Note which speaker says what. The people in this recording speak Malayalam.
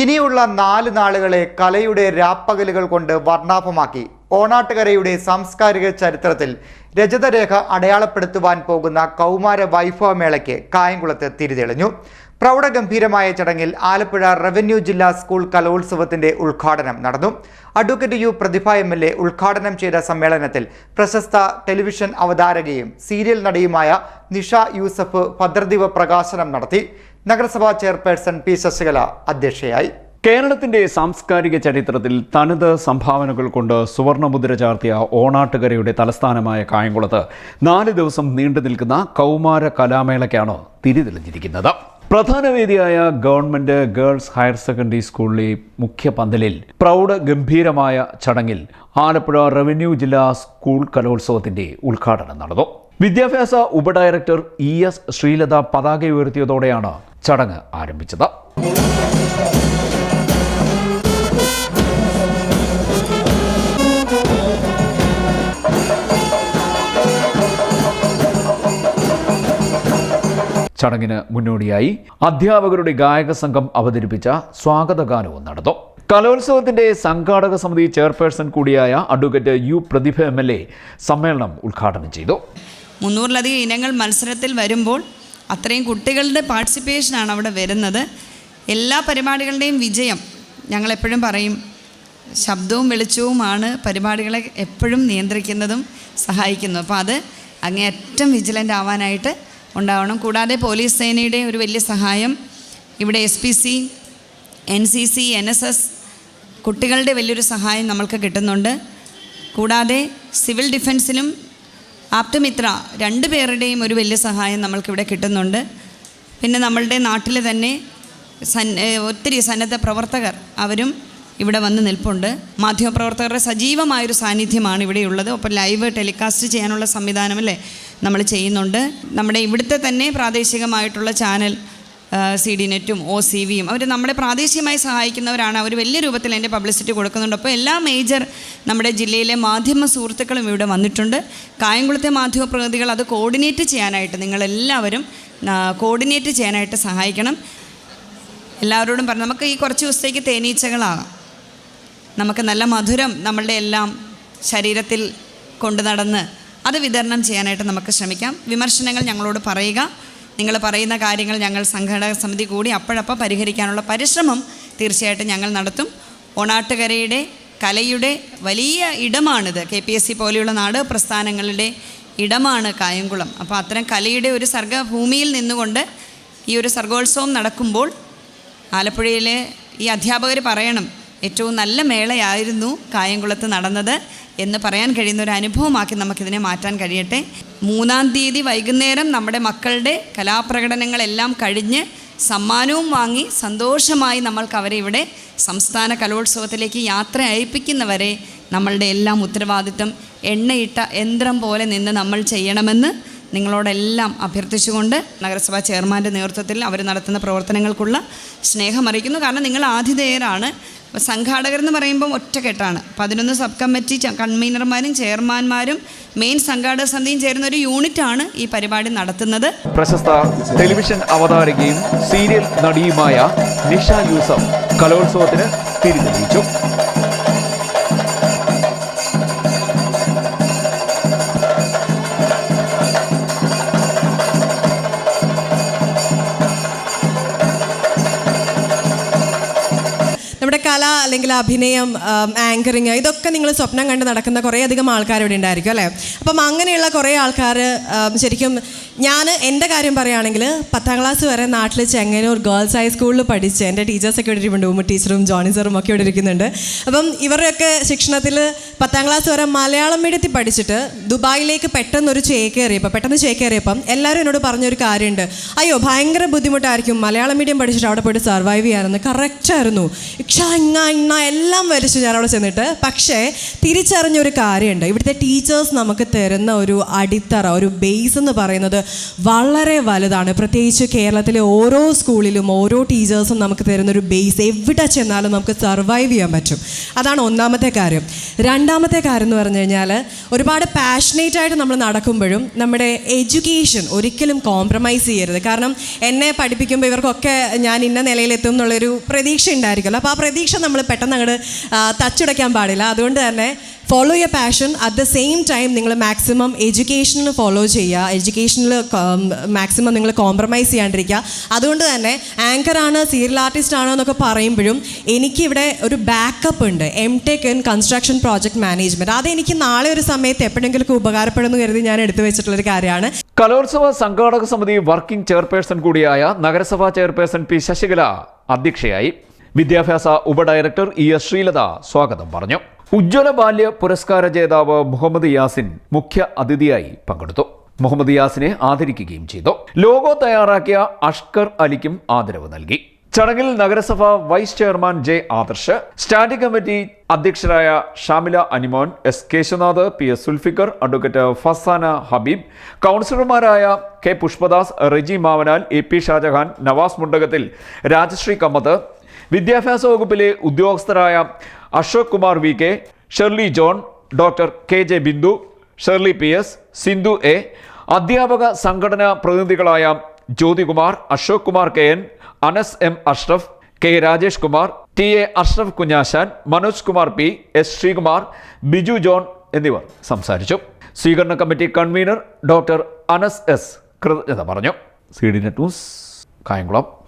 Speaker 1: ഇനിയുള്ള നാല് നാളുകളെ കലയുടെ രാപ്പകലുകൾ കൊണ്ട് വർണാഭമാക്കി. ഓണാട്ടുകരയുടെ സാംസ്കാരിക ചരിത്രത്തിൽ രജതരേഖ അടയാളപ്പെടുത്തുവാൻ പോകുന്ന കൗമാര വൈഭവമേളയ്ക്ക് കായംകുളത്ത് തിരിതെളിഞ്ഞു. പ്രൗഢഗംഭീരമായ ചടങ്ങിൽ ആലപ്പുഴ റവന്യൂ ജില്ലാ സ്കൂൾ കലോത്സവത്തിന്റെ ഉദ്ഘാടനം നടന്നു. Advocate U Prathibha M L A ഉദ്ഘാടനം ചെയ്ത സമ്മേളനത്തിൽ പ്രശസ്ത ടെലിവിഷൻ അവതാരകയും സീരിയൽ നടിയുമായ നിഷ യൂസഫ് ഭദ്രദീപ പ്രകാശനം നടത്തി. നഗരസഭാ ചെയർപേഴ്സൺ പി ശശികല അധ്യക്ഷയായി.
Speaker 2: കേരളത്തിന്റെ സാംസ്കാരിക ചരിത്രത്തിൽ തനത് സംഭാവനകൾ കൊണ്ട് സുവർണമുദ്ര ചാർത്തിയ ഓണാട്ടുകരയുടെ തലസ്ഥാനമായ കായംകുളത്ത് നാല് ദിവസം നീണ്ടു നിൽക്കുന്ന കൗമാര കലാമേളയ്ക്കാണ് തിരിതെളിഞ്ഞിരിക്കുന്നത് പ്രധാന വേദിയായ ഗവൺമെന്റ് ഗേൾസ് ഹയർ സെക്കൻഡറി സ്കൂളിലെ മുഖ്യ പന്തലിൽ പ്രൗഢ ഗംഭീരമായ ചടങ്ങിൽ ആലപ്പുഴ റവന്യൂ ജില്ലാ സ്കൂൾ കലോത്സവത്തിന്റെ ഉദ്ഘാടനം നടന്നു. വിദ്യാഭ്യാസ ഉപഡയറക്ടർ ഇ എസ് ശ്രീലത പതാക ഉയർത്തിയതോടെയാണ് ചടങ്ങ് ആരംഭിച്ചത്. ചടങ്ങിന് മുന്നോടിയായി അധ്യാപകരുടെ ഗായക സംഘം അവതരിപ്പിച്ച സ്വാഗതഗാനവും നടന്നു. കലോത്സവത്തിന്റെ സംഘാടക സമിതി ചെയർപേഴ്സൺ കൂടിയായ advocate U Prathibha M L A സമ്മേളനം ഉദ്ഘാടനം ചെയ്തു.
Speaker 3: മുന്നൂറിലധികം ഇനങ്ങൾ മത്സരത്തിൽ വരുമ്പോൾ അത്രയും കുട്ടികളുടെ പാർട്ടിസിപ്പേഷനാണ് അവിടെ വരുന്നത്. എല്ലാ പരിപാടികളുടെയും വിജയം ഞങ്ങളെപ്പോഴും പറയും ശബ്ദവും വെളിച്ചവുമാണ് പരിപാടികളെ എപ്പോഴും നിയന്ത്രിക്കുന്നതും സഹായിക്കുന്നു. അപ്പോൾ അത് അങ്ങേയറ്റം വിജിലന്റ് ആവാനായിട്ട് ഉണ്ടാവണം. കൂടാതെ പോലീസ് സേനയുടെ ഒരു വലിയ സഹായം ഇവിടെ S P C N C C N S S കുട്ടികളുടെ വലിയൊരു സഹായം നമ്മൾക്ക് കിട്ടുന്നുണ്ട്. കൂടാതെ സിവിൽ ഡിഫൻസിനും ആപ്തമിത്ര രണ്ട് പേരുടെയും ഒരു വലിയ സഹായം നമ്മൾക്കിവിടെ കിട്ടുന്നുണ്ട്. പിന്നെ നമ്മളുടെ നാട്ടിൽ തന്നെ സൻ ഒത്തിരി സന്നദ്ധ പ്രവർത്തകർ അവരും ഇവിടെ വന്ന് നിൽപ്പുണ്ട്. മാധ്യമപ്രവർത്തകരുടെ സജീവമായൊരു സാന്നിധ്യമാണ് ഇവിടെയുള്ളത് ഒപ്പം ലൈവ് ടെലികാസ്റ്റ് ചെയ്യാനുള്ള സംവിധാനം അല്ലേ നമ്മൾ ചെയ്യുന്നുണ്ട്. നമ്മുടെ ഇവിടുത്തെ തന്നെ പ്രാദേശികമായിട്ടുള്ള ചാനൽ സി ഡി നെറ്റും ഒ സി വിയും അവർ നമ്മളെ പ്രാദേശികമായി സഹായിക്കുന്നവരാണ്. അവർ വലിയ രൂപത്തിൽ അതിന്റെ പബ്ലിസിറ്റി കൊടുക്കുന്നുണ്ട്. അപ്പോൾ എല്ലാ മേജർ നമ്മുടെ ജില്ലയിലെ മാധ്യമ സുഹൃത്തുക്കളും ഇവിടെ വന്നിട്ടുണ്ട്. കായംകുളത്തെ മാധ്യമ പ്രതിനിധികൾ അത് കോർഡിനേറ്റ് ചെയ്യാനായിട്ട് നിങ്ങളെല്ലാവരും കോർഡിനേറ്റ് ചെയ്യാനായിട്ട് സഹായിക്കണം. എല്ലാവരോടും പറഞ്ഞു നമുക്ക് ഈ കുറച്ച് ദിവസത്തേക്ക് തേനീച്ചകളാകാം. നമുക്ക് നല്ല മധുരം നമ്മളുടെ എല്ലാം ശരീരത്തിൽ കൊണ്ടു നടന്ന് അത് വിതരണം ചെയ്യാനായിട്ട് നമുക്ക് ശ്രമിക്കാം. വിമർശനങ്ങൾ ഞങ്ങളോട് പറയുക. നിങ്ങൾ പറയുന്ന കാര്യങ്ങൾ ഞങ്ങൾ സംഘടക സമിതി കൂടി അപ്പോഴപ്പോൾ പരിഹരിക്കാനുള്ള പരിശ്രമം തീർച്ചയായിട്ടും ഞങ്ങൾ നടത്തും. ഓണാട്ടുകരയുടെ കലയുടെ വലിയ ഇടമാണിത്. കെ പി എസ് സി പോലെയുള്ള നാടക പ്രസ്ഥാനങ്ങളുടെ ഇടമാണ് കായംകുളം. അപ്പോൾ അത്തരം കലയുടെ ഒരു സർഗഭൂമിയിൽ നിന്നുകൊണ്ട് ഈ ഒരു സർഗോത്സവം നടക്കുമ്പോൾ ആലപ്പുഴയിലെ ഈ അധ്യാപകർ പറയണം ഏറ്റവും നല്ല മേളയായിരുന്നു കായംകുളത്ത് നടന്നത്. എന്ന് പറയാൻ കഴിയുന്ന ഒരു അനുഭവമാക്കി നമുക്കിതിനെ മാറ്റാൻ കഴിയട്ടെ. മൂന്നാം തീയതി വൈകുന്നേരം നമ്മുടെ മക്കളുടെ കലാപ്രകടനങ്ങളെല്ലാം കഴിഞ്ഞ് സമ്മാനവും വാങ്ങി സന്തോഷമായി നമ്മൾക്ക് അവരെ ഇവിടെ സംസ്ഥാന കലോത്സവത്തിലേക്ക് യാത്ര അയപ്പിക്കുന്നവരെ നമ്മളുടെ എല്ലാം ഉത്തരവാദിത്വം എണ്ണയിട്ട യന്ത്രം പോലെ നിന്ന് നമ്മൾ ചെയ്യണമെന്ന് നിങ്ങളോടെല്ലാം അഭ്യർത്ഥിച്ചുകൊണ്ട് നഗരസഭാ ചെയർമാന്റെ നേതൃത്വത്തിൽ അവർ നടത്തുന്ന പ്രവർത്തനങ്ങൾക്കുള്ള സ്നേഹം അറിയിക്കുന്നു കാരണം നിങ്ങൾ ആതിഥേയരാണ്. അപ്പോൾ സംഘാടകർ എന്ന് പറയുമ്പം ഒറ്റക്കെട്ടാണ് പതിനൊന്ന് സബ് കമ്മിറ്റി കൺവീനർമാരും ചെയർമാൻമാരും മെയിൻ സംഘാടക സമിതിയും ചേരുന്ന ഒരു യൂണിറ്റാണ് ഈ പരിപാടി നടത്തുന്നത്.
Speaker 2: പ്രശസ്ത ടെലിവിഷൻ അവതാരകയും സീരിയൽ നടിയുമായ നിഷ യൂസഫ് കലോത്സവത്തിന് തിരിതെളിയിച്ചു.
Speaker 4: അല്ലെങ്കിൽ അഭിനയം ആങ്കറിങ് ഇതൊക്കെ നിങ്ങൾ സ്വപ്നം കണ്ട് നടക്കുന്ന കുറേയധികം ആൾക്കാർ ഇവിടെ ഉണ്ടായിരിക്കും അല്ലേ? അപ്പം അങ്ങനെയുള്ള കുറേ ആൾക്കാർ ശരിക്കും ഞാൻ എന്റെ കാര്യം പറയുകയാണെങ്കിൽ പത്താം ക്ലാസ് വരെ നാട്ടിൽ ചെങ്ങന്നൂർ ഗേൾസ് ഹൈസ്കൂളിൽ പഠിച്ച് എന്റെ ടീച്ചേഴ്സൊക്കെ ഇവിടെ ഇരിക്കുന്നുണ്ട് ഉമ്മ ടീച്ചറും ജോണി സാറും ഒക്കെ ഇവിടെ ഇരിക്കുന്നുണ്ട്. അപ്പം ഇവരുടെയൊക്കെ ശിക്ഷണത്തിൽ പത്താം ക്ലാസ് വരെ മലയാളം മീഡിയത്തിൽ പഠിച്ചിട്ട് ദുബായിലേക്ക് പെട്ടെന്ന് ഒരു ചേക്കേറിയപ്പോൾ പെട്ടെന്ന് ചേക്കേറിയപ്പം എല്ലാവരും എന്നോട് പറഞ്ഞൊരു കാര്യമുണ്ട്. അയ്യോ ഭയങ്കര ബുദ്ധിമുട്ടായിരിക്കും. മലയാളം മീഡിയം പഠിച്ചിട്ട് അവിടെ പോയിട്ട് സർവൈവ് ചെയ്യാനെന്ന് കറക്റ്റായിരുന്നു ഇക്ഷ ഇങ്ങ ഇന്ന എല്ലാം വരച്ചു ഞാൻ അവിടെ ചെന്നിട്ട് പക്ഷേ തിരിച്ചറിഞ്ഞൊരു കാര്യമുണ്ട്. ഇവിടുത്തെ ടീച്ചേഴ്സ് നമുക്ക് തരുന്ന ഒരു അടിത്തറ ഒരു ബേസ് എന്ന് പറയുന്നത് വളരെ വലുതാണ്. പ്രത്യേകിച്ച് കേരളത്തിലെ ഓരോ സ്കൂളിലും ഓരോ ടീച്ചേഴ്സും നമുക്ക് തരുന്നൊരു ബേസ് എവിടെ ചെന്നാലും നമുക്ക് സർവൈവ് ചെയ്യാൻ പറ്റും. അതാണ് ഒന്നാമത്തെ കാര്യം. രണ്ടാമത്തെ കാര്യം എന്ന് പറഞ്ഞു കഴിഞ്ഞാൽ ഒരുപാട് പാഷനേറ്റ് ആയിട്ട് നമ്മൾ നടക്കുമ്പോഴും നമ്മുടെ എഡ്യൂക്കേഷൻ ഒരിക്കലും കോംപ്രമൈസ് ചെയ്യരുത്. കാരണം എന്നെ പഠിപ്പിക്കുമ്പോൾ ഇവർക്കൊക്കെ ഞാൻ ഇന്ന നിലയിലെത്തും എന്നുള്ളൊരു പ്രതീക്ഷ ഉണ്ടായിരിക്കുമല്ലോ. അപ്പോൾ ആ പ്രതീക്ഷ നമ്മൾ പെട്ടെന്ന് അങ്ങോട്ട് തച്ചുടയ്ക്കാൻ പാടില്ല. അതുകൊണ്ട് തന്നെ follow your passion at the same time നിങ്ങൾ മാക്സിമം എഡ്യൂക്കേഷനിൽ ഫോളോ ചെയ്യുക. എഡ്യൂക്കേഷനിൽ മാക്സിമം നിങ്ങൾ കോംപ്രമൈസ് ചെയ്യാണ്ടിരിക്കുക. അതുകൊണ്ട് തന്നെ ആങ്കറാണ് സീരിയൽ ആർട്ടിസ്റ്റ് ആണോ എന്നൊക്കെ പറയുമ്പോഴും എനിക്കിവിടെ ഒരു ബാക്കപ്പ് ഉണ്ട്. M tech in construction project management അതെനിക്ക് നാളെ ഒരു സമയത്ത് എപ്പോഴെങ്കിലും ഉപകാരപ്പെടുന്നു കരുതി ഞാൻ എടുത്തു വെച്ചിട്ടുള്ള ഒരു കാര്യമാണ്.
Speaker 2: കലോത്സവ സംഘാടക സമിതി വർക്കിംഗ് ചെയർപേഴ്സൺ കൂടിയായ നഗരസഭാ ചെയർപേഴ്സൺ പി ശശികല അധ്യക്ഷയായി. വിദ്യാഭ്യാസ ഉപഡയറക്ടർ ഇ എസ് ശ്രീലത സ്വാഗതം പറഞ്ഞു. ഉജ്ജ്വല ബാല്യ പുരസ്കാര ജേതാവ് മുഹമ്മദ് യാസിൻ മുഖ്യ അതിഥിയായി പങ്കെടുത്തു. മുഹമ്മദ് യാസിനെ ആദരിക്കുകയും ചെയ്തു. ലോഗോ തയ്യാറാക്കിയ അഷ്കർ അലിക്കും ആദരവ് നൽകി. ചടങ്ങിൽ നഗരസഭ vice chairman J Adarsh standing committee അധ്യക്ഷരായ Shamila Animon S Keshavanath P S Sulfikar advocate Fasana Habeeb കൗൺസിലർമാരായ K Pushpadas Reji Mavanal A P Shajahan Navas Mundakathil Rajasree Kammath വിദ്യാഭ്യാസ വകുപ്പിലെ ഉദ്യോഗസ്ഥരായ Ashok Kumar V K Sherly John doctor K J Bindu Sherly P S Sindhu A അധ്യാപക സംഘടനാ പ്രതിനിധികളായ Jyothikumar Ashok Kumar K N Anas M Ashraf K Rajesh Kumar T A Ashraf Kunjashan Manoj Kumar P S Sreekumar Biju John എന്നിവർ സംസാരിച്ചു. സ്വീകരണ committee convener doctor Anas S കൃതജ്ഞത പറഞ്ഞു. C D net news Kayamkulam.